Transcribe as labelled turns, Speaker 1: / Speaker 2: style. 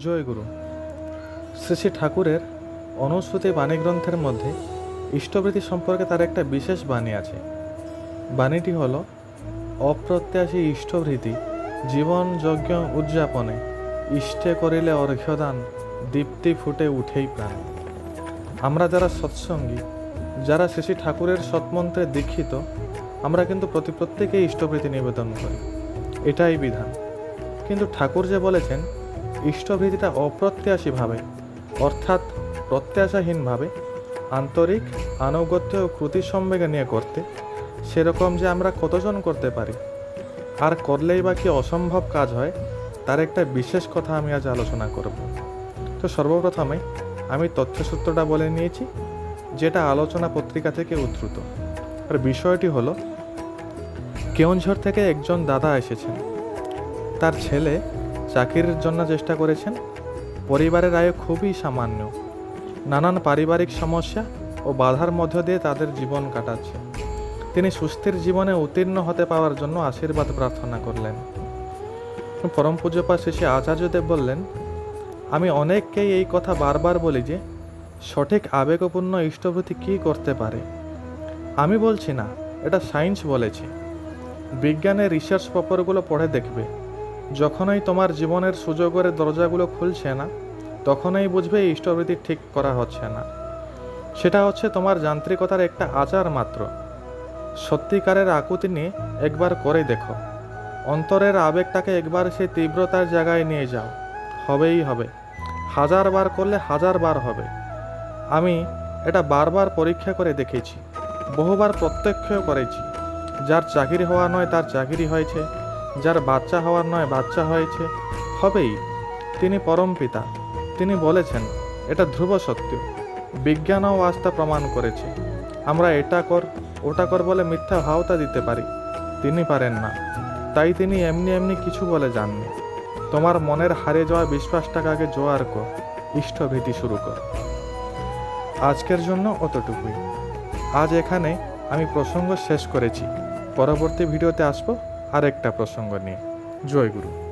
Speaker 1: জয় গুরু শ্রী শ্রী ঠাকুরের অনুশ্রুতি বাণী গ্রন্থের মধ্যে ইষ্টবৃত্তি সম্পর্কে তার একটা বিশেষ বাণী আছে। বাণীটি হল, অপ্রত্যাশী ইষ্টভৃতি জীবন যজ্ঞ উদযাপনে ইষ্টে করিলে অর্ঘ্যদান দীপ্তি ফুটে উঠেই প্রাণ। আমরা যারা সৎসঙ্গী, যারা শ্রী ঠাকুরের সৎমন্ত্রে দীক্ষিত, আমরা কিন্তু প্রতি প্রত্যেকেই ইষ্টবৃত্তি নিবেদন করি। এটাই বিধান। কিন্তু ঠাকুর যে বলেছেন ইষ্টভীতিটা অপ্রত্যাশীভাবে অর্থাৎ প্রত্যাশাহীনভাবে আন্তরিক আনুগত্য ও ক্রুতি সম্বেগে নিয়ে করতে সেরকম যে আমরা কতজন করতে পারি? আর করলেই বা কি অসম্ভব কাজ হয়, তার একটা বিশেষ কথা আমি আজ আলোচনা করব। তো সর্বপ্রথমে আমি তথ্যসূত্রটা বলে নিয়েছি, যেটা আলোচনা পত্রিকা থেকে উদ্ধৃত। আর বিষয়টি হলো কেওনঝড় থেকে একজন দাদা এসেছেন। তার ছেলে চাকরির জন্য চেষ্টা করেছেন। পরিবারের আয় খুবই সামান্য। নানান পারিবারিক সমস্যা ও বাধার মধ্য দিয়ে তাদের জীবন কাটাচ্ছে। তিনি সুস্থির জীবনে উত্তীর্ণ হতে পাওয়ার জন্য আশীর্বাদ প্রার্থনা করলেন। পরম পূজ্যপা শেষে আচার্যদেব বললেন, আমি অনেককেই এই কথা বারবার বলি যে, সঠিক আবেগপূর্ণ ইষ্টভূতি কী করতে পারে? আমি বলছি না, এটা সায়েন্স বলেছে। বিজ্ঞানের রিসার্চ পেপারগুলো পড়ে দেখবে। যখনই তোমার জীবনের সুযোগের দরজাগুলো খুলছে না, তখনই বুঝবে ইষ্টবৃত্তি ঠিক করা হচ্ছে না। সেটা হচ্ছে তোমার যান্ত্রিকতার একটা আচার মাত্র। সত্যিকারের আকুতি নিয়ে একবার করে দেখো। অন্তরের আবেগটাকে একবার সেই তীব্রতার জায়গায় নিয়ে যাও। হবেই হবে। হাজার বার করলে হাজার বার হবে। আমি এটা বারবার পরীক্ষা করে দেখেছি। বহুবার প্রত্যক্ষও করেছি। যার চাকরি হওয়া নয়, তার চাকরি হয়েছে। যার বাচ্চা হওয়ার নয়, বাচ্চা হয়েছে। হবেই। তিনি পরম পিতা। তিনি বলেছেন, এটা ধ্রুব সত্য। বিজ্ঞানও আস্থা প্রমাণ করেছে। আমরা এটা কর, ওটা কর বলে মিথ্যা ভাওতা দিতে পারি। তিনি পারেন না। তাই তিনি এমনি এমনি কিছু বলে যাননি। তোমার মনের হারে যাওয়া বিশ্বাসটাকে জোয়ার কর, ইষ্টভীতি শুরু কর। আজকের জন্য অতটুকুই। আজ এখানে আমি প্রসঙ্গ শেষ করেছি। পরবর্তী ভিডিওতে আসব। আরেকটা প্রসঙ্গ নিয়ে। জয় গুরু।